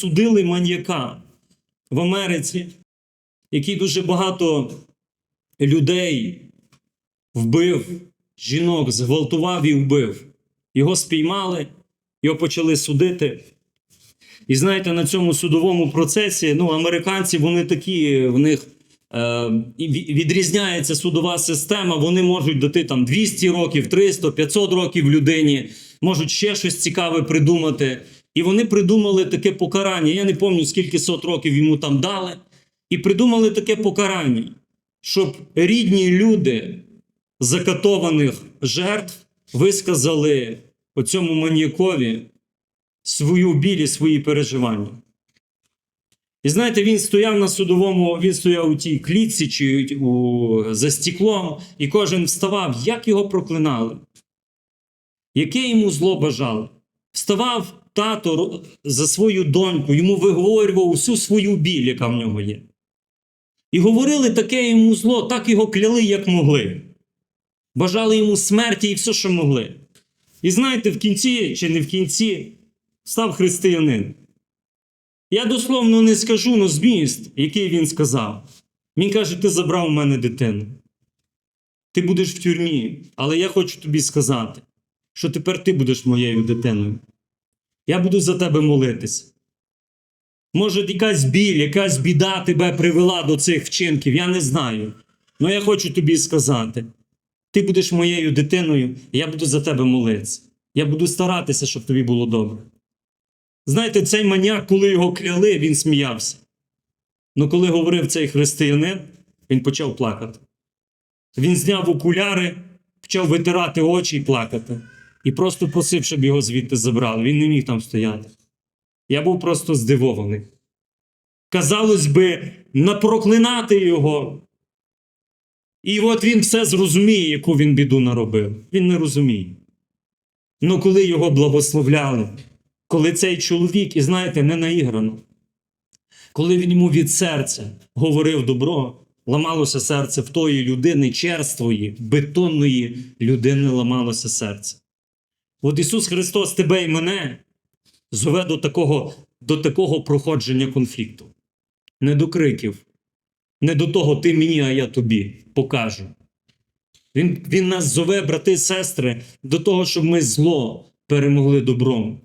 судили маньяка в Америці, який дуже багато людей вбив, жінок, зґвалтував і вбив. Його спіймали, його почали судити. І знаєте, на цьому судовому процесі ну, американці вони такі, в них е, відрізняється судова система. Вони можуть дати там 200 років, 300, 500 років людині, можуть ще щось цікаве придумати. І вони придумали таке покарання. Я не пам'ятаю, скільки сот років йому там дали. І придумали таке покарання, щоб рідні люди закатованих жертв висказали по цьому маніякові свою біль і свої переживання. І знаєте, він стояв на судовому, він стояв у тій клітці чи у, за стеклом, і кожен вставав, як його проклинали, яке йому зло бажали. Вставав тато за свою доньку, йому виговорював всю свою біль, яка в нього є. І говорили таке йому зло, так його кляли, як могли. Бажали йому смерті і все, що могли. І знаєте, в кінці чи не в кінці став християнин. Я дословно не скажу, но зміст, який він сказав. Він каже: ти забрав у мене дитину. Ти будеш в тюрмі, але я хочу тобі сказати, що тепер ти будеш моєю дитиною. Я буду за тебе молитися. Може, якась біль, якась біда тебе привела до цих вчинків, я не знаю. Але я хочу тобі сказати: ти будеш моєю дитиною, і я буду за тебе молитися. Я буду старатися, щоб тобі було добре. Знаєте, цей маніяк, коли його кляли, він сміявся. Ну коли говорив цей християнин, він почав плакати. Він зняв окуляри, почав витирати очі і плакати. І просто просив, щоб його звідти забрали. Він не міг там стояти. Я був просто здивований. Казалось би, напроклинати його. І от він все зрозуміє, яку він біду наробив. Він не розуміє. Ну коли його благословляли, коли цей чоловік, і знаєте, не наіграно, коли він йому від серця говорив добро, ламалося серце в тої людини черствої, бетонної людини ламалося серце. От Ісус Христос тебе і мене зове до такого, до такого проходження конфлікту. Не до криків, не до того ти мені, а я тобі покажу. Він, він нас зове, брати і сестри, до того, щоб ми зло перемогли добром.